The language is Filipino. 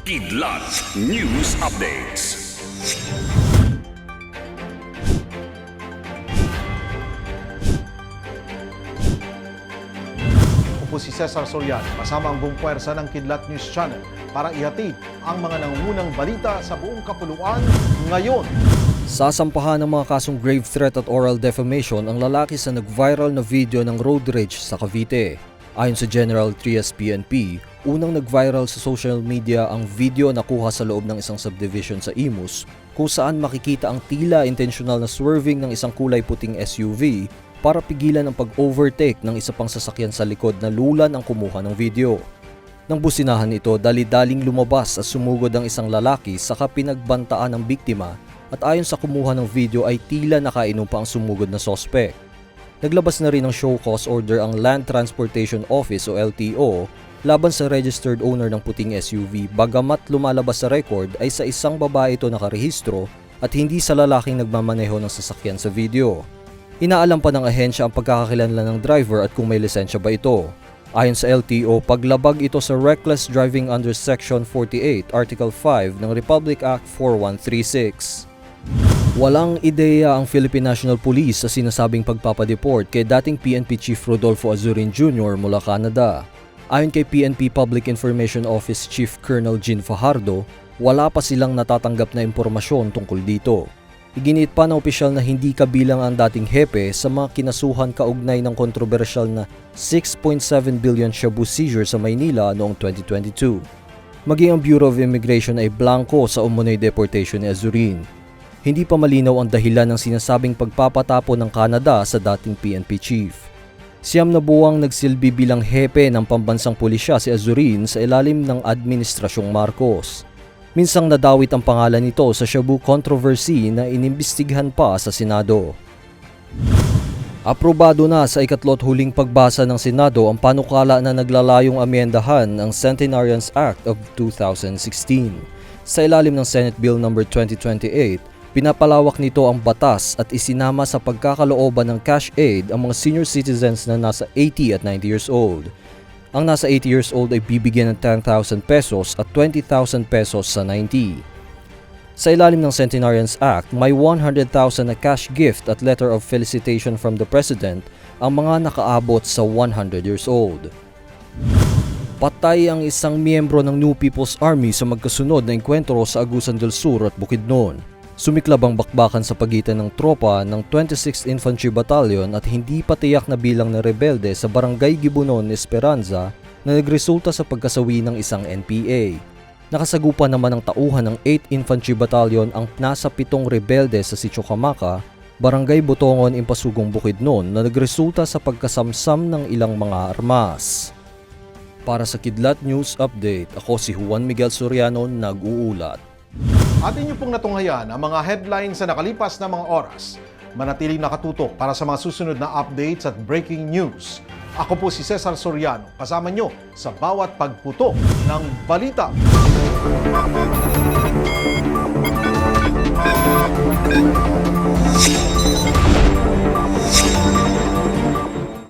Kidlat News Updates. Ako po si Cesar Soriano, kasama ang buong puwersa ng Kidlat News Channel para ihatid ang mga nangungunang balita sa buong kapuluan ngayon. Sasampahan ng mga kasong grave threat at oral defamation ang lalaki sa nag-viral na video ng road rage sa Cavite. Ayon sa General Trias PNP, unang nag-viral sa social media ang video na kuha sa loob ng isang subdivision sa Imus kung saan makikita ang tila intentional na swerving ng isang kulay puting SUV para pigilan ang pag-overtake ng isa pang sasakyan sa likod na lulan ang kumuha ng video. Nang businahan ito, dali-daling lumabas at sumugod ang isang lalaki saka pinagbantaan ng biktima at ayon sa kumuha ng video ay tila nakainom pa ang sumugod na sospek. Naglabas na rin ng show cause order ang Land Transportation Office o LTO laban sa registered owner ng puting SUV bagamat lumalabas sa record ay sa isang babae ito nakarehistro at hindi sa lalaking nagmamaneho ng sasakyan sa video. Inaalam pa ng ahensya ang pagkakakilanlan ng driver at kung may lisensya ba ito. Ayon sa LTO, paglabag ito sa reckless driving under Section 48, Article 5 ng Republic Act 4136. Walang ideya ang Philippine National Police sa sinasabing pagpapadeport kay dating PNP Chief Rodolfo Azurin Jr. mula Canada. Ayon kay PNP Public Information Office Chief Colonel Jean Fajardo, wala pa silang natatanggap na impormasyon tungkol dito. Iginit pa na opisyal na hindi kabilang ang dating hepe sa mga kinasuhan kaugnay ng kontrobersyal na 6.7 billion shabu seizure sa Maynila noong 2022. Maging ang Bureau of Immigration ay blanco sa umunoy deportation ni Azurin. Hindi pa malinaw ang dahilan ng sinasabing pagpapatapo ng Canada sa dating PNP chief. Siyam na buwang nagsilbi bilang hepe ng pambansang pulisya si Azurin sa ilalim ng Administrasyong Marcos. Minsang nadawit ang pangalan nito sa Shabu controversy na inimbestigahan pa sa Senado. Aprobado na sa ikatlot huling pagbasa ng Senado ang panukala na naglalayong amyendahan ang Centenarians Act of 2016. Sa ilalim ng Senate Bill No. 2028, pinapalawak nito ang batas at isinama sa pagkakalooban ng cash aid ang mga senior citizens na nasa 80 at 90 years old. Ang nasa 80 years old ay bibigyan ng 10,000 pesos at 20,000 pesos sa 90. Sa ilalim ng Centenarians Act, may 100,000 na cash gift at letter of felicitation from the President ang mga nakaabot sa 100 years old. Patay ang isang miyembro ng New People's Army sa magkasunod na enkwentro sa Agusan del Sur at Bukidnon. Sumiklab ang bakbakan sa pagitan ng tropa ng 26th Infantry Battalion at hindi patiyak na bilang na rebelde sa Barangay Gibunon, Esperanza na nagresulta sa pagkasawi ng isang NPA. Nakasagupa naman ang tauhan ng 8th Infantry Battalion ang nasa pitong rebelde sa Sitio Camaka, Barangay Botongon, Impasugong Bukidnon na nagresulta sa pagkasamsam ng ilang mga armas. Para sa Kidlat News Update, ako si Juan Miguel Soriano nag-uulat. At inyo pong natunghayan ang mga headlines sa nakalipas na mga oras. Manatiling nakatutok para sa mga susunod na updates at breaking news. Ako po si Cesar Soriano, kasama nyo sa bawat pagputok ng balita.